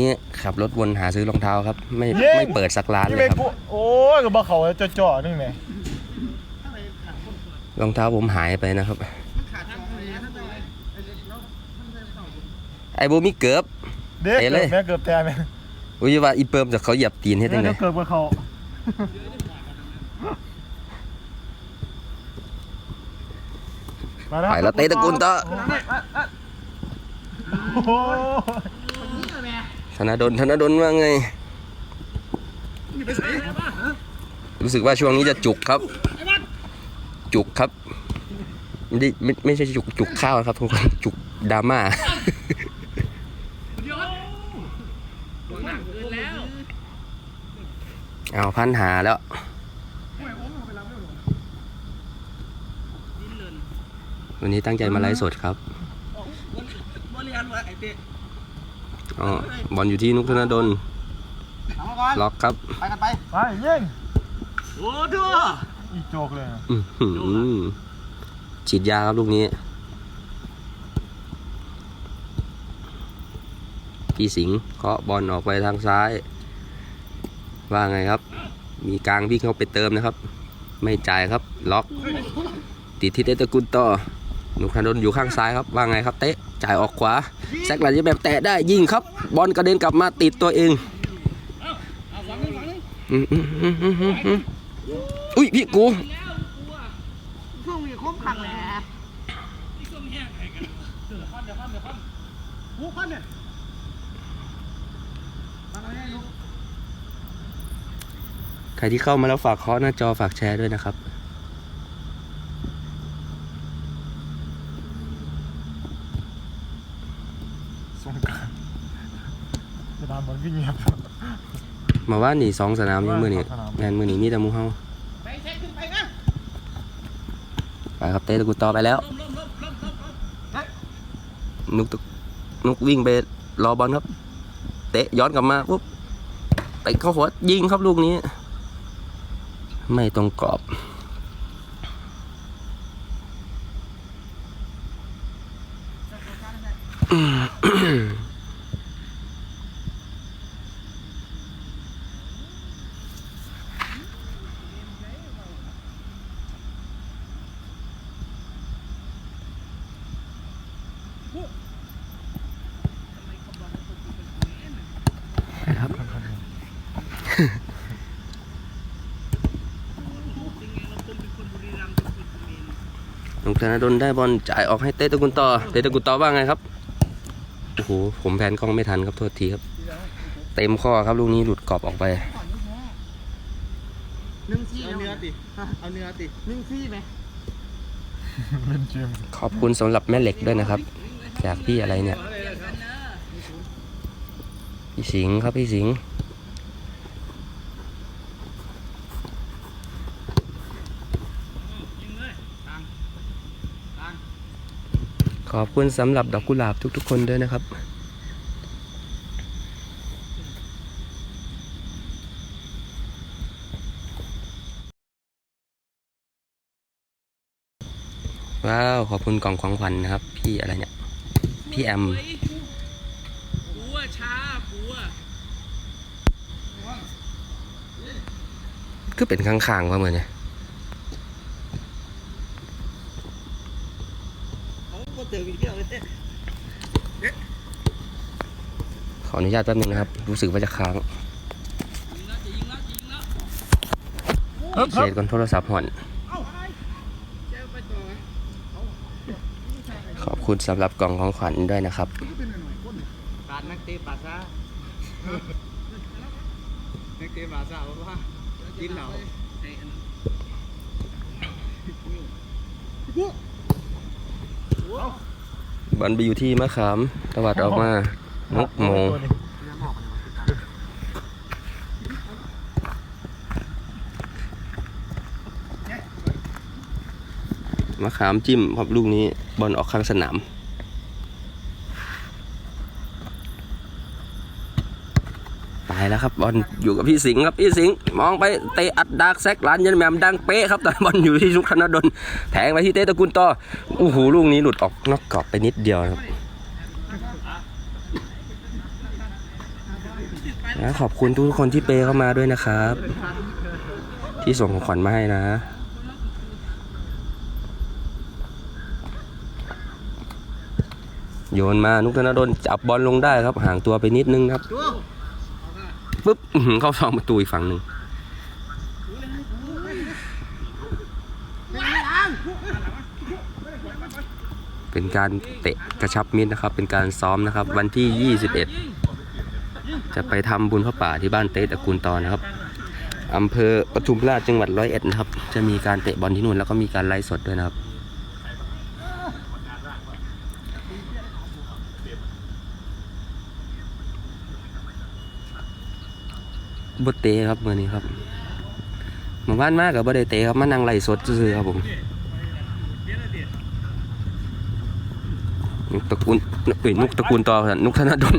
นี่ขับรถวนหาซื้อรองเท้าครับ ไม่เย้ ไม่เปิดสักร้านนี่เลเป็ยนครับ กูโอ้ยก็บ่เขาจะจ่อๆนึงแหมรองเท้าผมหายไปนะครับ ไอ้โบมีเกือบ เด็กเตะเลยแม่เกือบแต่แม่อุ้ยว่าอีเปิมจากเขาเหยียบตีนให้ตั้งไหนเดี๋ยวเกือบกับเขามาไปแล้วเตะตะกุนต่อโอ้โห ธนาดลธนาดลว่าไง รู้สึกว่าช่วงนี้จะจุกครับ จุกครับ ไม่ได้ไม่ไม่ใช่จุกจุกข้าวนะครับทุกคนจุกดราม่าเอาพันหาแล้ววันนี้ตั้งใจมาไลฟ์สดครับ อ๋อบอลอยู่ที่นุกธนดลล็อกครับไปกันไปไปยิงโอ้ดูอีกโจกเลยนะอื้อหือฉีดยาครับลูกนี้พี่สิงห์เคาะบอลออกไปทางซ้าย ว่าไงครับ มีกลางวิ่งเข้าไปเติมนะครับ ไม่จ่ายครับ ล็อก ติดที่เตะตะกุลต่อหนุกธนดลอยู่ข้างซ้ายครับ ว่าไงครับเตะ จ่ายออกขวาแซกหลังจะแบบแตะได้ยิงครับ บอลกระเด็นกลับมาติดตัวเองอืมอืมอืมอืมอืมอืมอุ้ยพี่กูช่วงนี้คมขังเลยลูกใครที่เข้ามาแล้วฝากเคาะหน้าจอฝากแชร์ด้วยนะครับ สงกรารจะตามบอลวิ่งเงียบมาว่านี่สองสนามยังมือนี่สองสนามงานมือนี่มีแต่หมูเฮาไปเซ็ตขึ้นไปนะไปครับเตะตะกุต่อไปแล้วนุกตะนุกวิ่งไปรอบอลครับ เตะย้อนกลับมาปุ๊บไปเข้าหัวยิงครับลูกนี้ ไม่ตรงกรอบ นุกธนาดลได้บอลจ่ายออกให้เตะตะกุนต่อ เตะตะกุนต่อว่าไงครับ โอ้โหผมแพนกล้องไม่ทันครับโทษทีครับ เต็มข้อครับลูกนี้หลุดกรอบออกไปหนึ่งซี่เอาเนื้อติเอาเนื้อติหนึ่งซี่ไหมเล่นเกมขอบคุณสำหรับแม่เหล็กด้วยนะครับ จากพี่อะไรเนี่ย พี่สิงห์ครับพี่สิงห์ ขอบคุณสำหรับดอกกุหลาบทุกๆ คนด้วยนะครับ ว้าว ขอบคุณกล่องของขวัญนะครับ พี่อะไรเนี่ย พี่แอมกูอะช้ากูอะก็เป็นข้างๆว่าเหมือนเนี่ย เขาก็เจออีกเดียวเลยเต้ ขออนุญาตแป๊บนึงนะครับ รู้สึกว่าจะค้างเฮ้ยเชดก่อนโทรศัพท์ห่อน ขอบคุณสำหรับกล่องของขวัญด้วยนะครับปาดนักเตะปาดซะนักเตะปาดซะเพราะว่ากินเหล้าบอ ลไปอยู่ที่มะขามตวัดออกมานกโมงมะขามจิ้มครับลูกนี้บอลออกข้างสนาม ครับบอลอยู่กับพี่สิงห์ครับพี่สิงห์มองไปเตะอัดดักแซกลานยันแมมดังเป๊ะครับแต่บอลอยู่ที่ชุกธนดลแทงไปที่เตะตะกุนต่อโอ้โหลูกนี้หลุดออกนอกกรอบไปนิดเดียวครับนะขอบคุณทุกคนที่เปเข้ามาด้วยนะครับ ที่ส่งของขวัญมาให้นะโยนมานุกธนดลจับบอลลงได้ครับห่างตัวไปนิดนึงครับ เข้าซองประตูอีกฝั่งหนึ่งเป็นการเตะกระชับมิตรนะครับ เป็นการซ้อมนะครับ วันที่ 21 จะไปทำบุญพระป่าที่บ้านเตะตะกูลตอนนะครับอำเภอปทุมราชจังหวัดร้อยเอ็ดนะครับ จะมีการเตะบอลที่นู่นแล้วก็มีการไลฟ์สดด้วยนะครับ บดเตะครับเมื่อนี้ครับมาบ้านมากกับบดได้เตะครับมานั่งไล่สดซื่อๆครับผมนุกตระกูลเอ้ยนุกตระกูลต่อครับนุกธนดล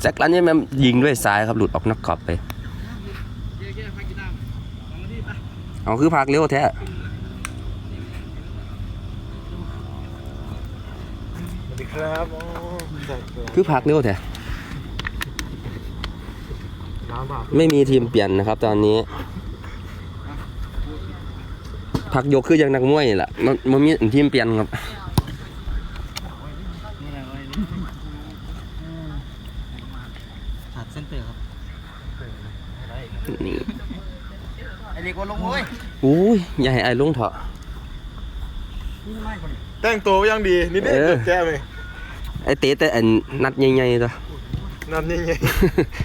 แจ็คลันนี่แม่งยิงด้วยซ้ายครับหลุดออกนอกกรอบไปเอาคือพักเร็วแท้สวัสดีครับโอ้ใส่ตัวคือพักเร็วแท้น้ำเปล่า ไม่มีทีมเปลี่ยนนะครับ ตอนนี้ พักยกคืออย่างนักมวยนี่แหละมันมันมีทีมเปลี่ยนครับขาดเส้นเตอร์ครับนี่ไอเด็กว่าลงเว้ยอุ้ยอย่าให้ไอ้ลงเถอะแต่งตัวยังดีนิดเดีเอยวอแก้ไหมไอ้เตะแต่อันนัดใหญ่ๆตัวนั่นนี่ไง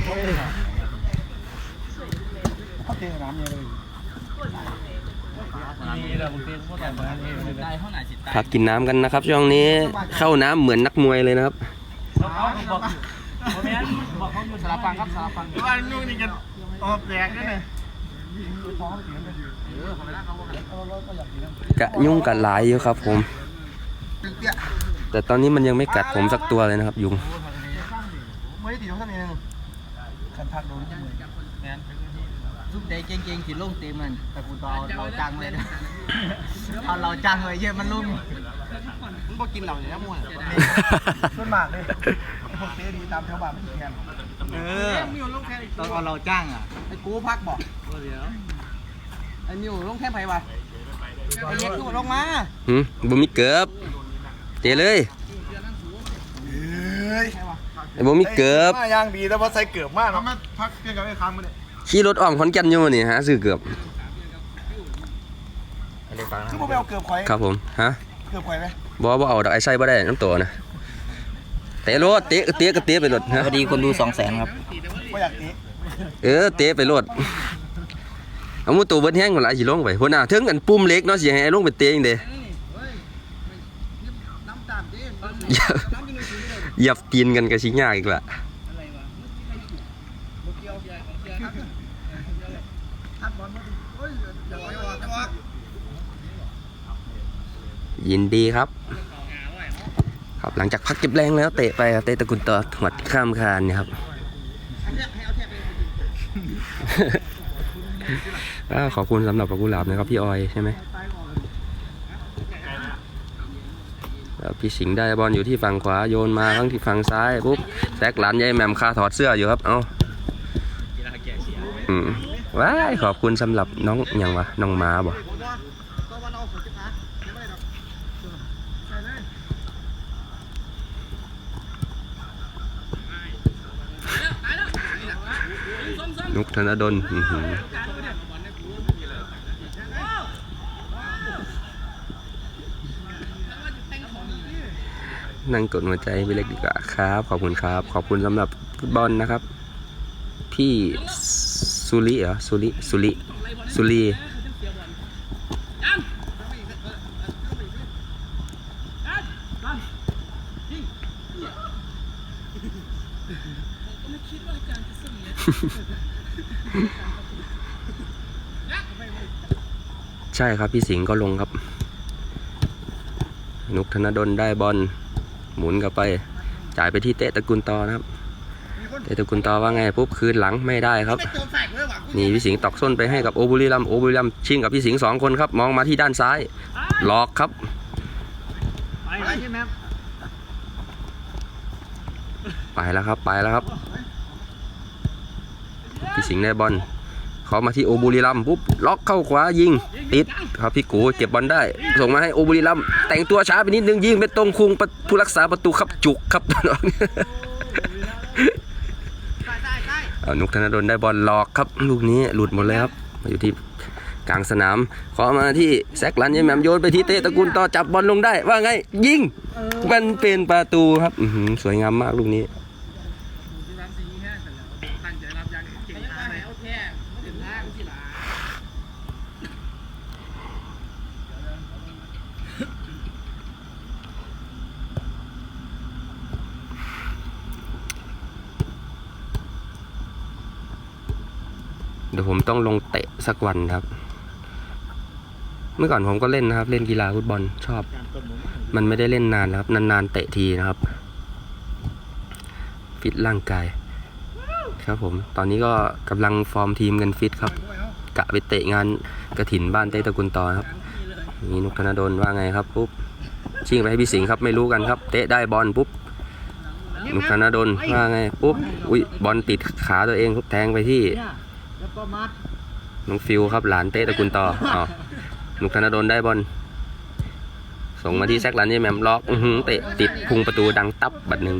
เขาเทน้ำเนี่ยเลยนี่เราเทพวกแต่มาเนี่ยได้เท่าไหร่สิตายพักกินน้ำกันนะครับ ช่วงนี้เข้าน้ำเหมือนนักมวยเลยนะครับเขาบอกบอกแม่บอกเขาอยู่สารพังครับสารพังว่านุ่งนี่กันออกแตกนั่นเลยกะยุ่งกัดหลายอยู่ครับผม แต่ตอนนี้มันยังไม่กัดผมสักตัวเลยนะครับ ยุงไม่ได้ตีน้องท่านเองคันพักโดนจังเลยแม่น ซุปเดย์เก่งๆขีดลงเต็มมันแต่กูต่อเราจังเลยนะเอาเราจังเลยเยอะมันลุ่มมึงก็กินเหล่านี้นะมวยส่วนมากเลยพวกเต้ดีตามแถวบ้านมันแทนเออต้องเอาเราจ้างอะไอ้กูพักบอกเดี๋ยวไอ้มิวลงแค่ไผ่วะไอ้เล็กกูลงมาหืมบ่มีเกือบเตะเลยไอ้บ่มีเกือบมาย่างดีแต่ว่าใส่เกือบมากเนาะมาพักเพียงกับไอ้ครั้งมาเนี่ย ขี่รถอ้อมขอนแก่นอยู่มื้อนี่ฮะซื้อเกือบคือพวกไปเอาเกือบข่อยครับผม ฮะ เกือบข่อยไหมบ่บ่เอาดอกไอ้ไส้บ่ได้น้ำตัวนะเตะรถเตะเตะก็เตะไปรถฮะ พอดีคนดูสองแสนครับไม่อยากตีเออเตะไปรถเอาหมูตัวเบิดแห้งหมดหลายสิลงไปพุ่นน่ะถึงอันปุ่มเล็กเนาะสิให้ไอ้ลงไปเตะจังได๋เหยียบเหยียบตีนกันก็สิยากอีกละ ยินดีครับ ครับหลังจากพักเก็บแรงแล้วเตะไปครับเตะตะกุนต่อหวัดข้ามคานเนี่ยครับขอบคุณสำหรับปลากุหลาบนะครับพี่ออยใช่ไหมพี่สิงห์ได้บอลอยู่ที่ฝั่งขวาโยนมาข้างที่ฝั่งซ้ายปุ๊บแซกหลานยายแมมคาถอดเสื้ออยู่ครับเอ้าว้ายขอบคุณสำหรับน้องหยังวะน้องมาบ่ นุกธนดลนั่งกดหัวใจไปเล็กดีกว่าครับ ขอบคุณครับ ขอบคุณสำหรับฟุตบอลนะครับ พี่สุริเหรอสุริสุริสุรี ใช่ครับพี่สิงห์ก็ลงครับ นุกธนดลได้บอลหมุนกลับไป จ่ายไปที่เตะตะกุลตอนะครับ เตะตะกุลตอว่าไงปุ๊บคืนหลังไม่ได้ครับ นี่พี่สิงห์ตอกส้นไปให้กับโอบุรีรัมโอบุรีรัมชิงกับพี่สิงห์สองคนครับ มองมาที่ด้านซ้ายหลอกครับไปแล้วครับไปแล้วครับ พี่สิงห์ได้บอลเขามาที่โอบุรีรัมปุ๊บล็อกเข้าขวายิง ติดครับพี่กูเก็บบอลได้ ส่งมาให้โอบุรีรัมแต่งตัวช้าไปนิดนึงยิงไปตรงคุงประผู้รักษาประตูครับจุกครับน้องเอานุกธนดลได้บอลหลอกครับ ลูกนี้หลุดหมดเลยครับมาอยู่ที่กลางสนามขอมาที่แซกลันยังแหมโยนไปที่เตะตระกูลต่อจับบอลลงได้ ว่าไงยิงมันเป็นประตูครับอสวยงามมากลูกนี้ เดี๋ยวผมต้องลงเตะสักวันครับ เมื่อก่อนผมก็เล่นนะครับ เล่นกีฬาฟุตบอลชอบ มันไม่ได้เล่นนานแล้วครับ นานๆเตะทีนะครับ ฟิตร่างกาย ครับผม ตอนนี้ก็กำลังฟอร์มทีมกันฟิตครับกะไปเตะงานกระถินบ้านเต้ตะกุลต่อครับนี่นุกธนดลว่าไงครับปุ๊บชิงไปให้พี่สิงห์ครับไม่รู้กันครับ เตะได้บอลปุ๊บนุกธนดลว่าไงปุ๊บอุ้ยบอลติดขาตัวเองปุ๊บแทงไปที่ แล้วก็มัดน้องฟิวครับหลานเต้ตระกุลต่ออ๋อนุกธนดลได้บอลส่งมาที่แซกหลันยี่แหมมล็อกอื้อหือเตะติดพุงประตูดังตับบัดหนึ่ง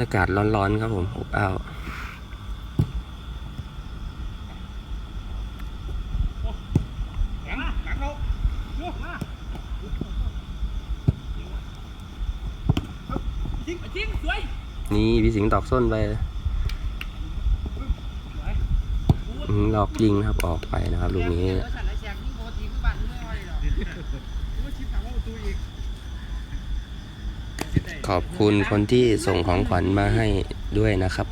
อากาศร้อนๆครับผมอบอ้าว นี่พี่สิงห์ตอกส้นไปอื้อหือหลอกยิงนะครับออกไปนะครับลูกนี้ขอบคุณคนที่ส่งของขวัญมาให้ด้วยนะครับ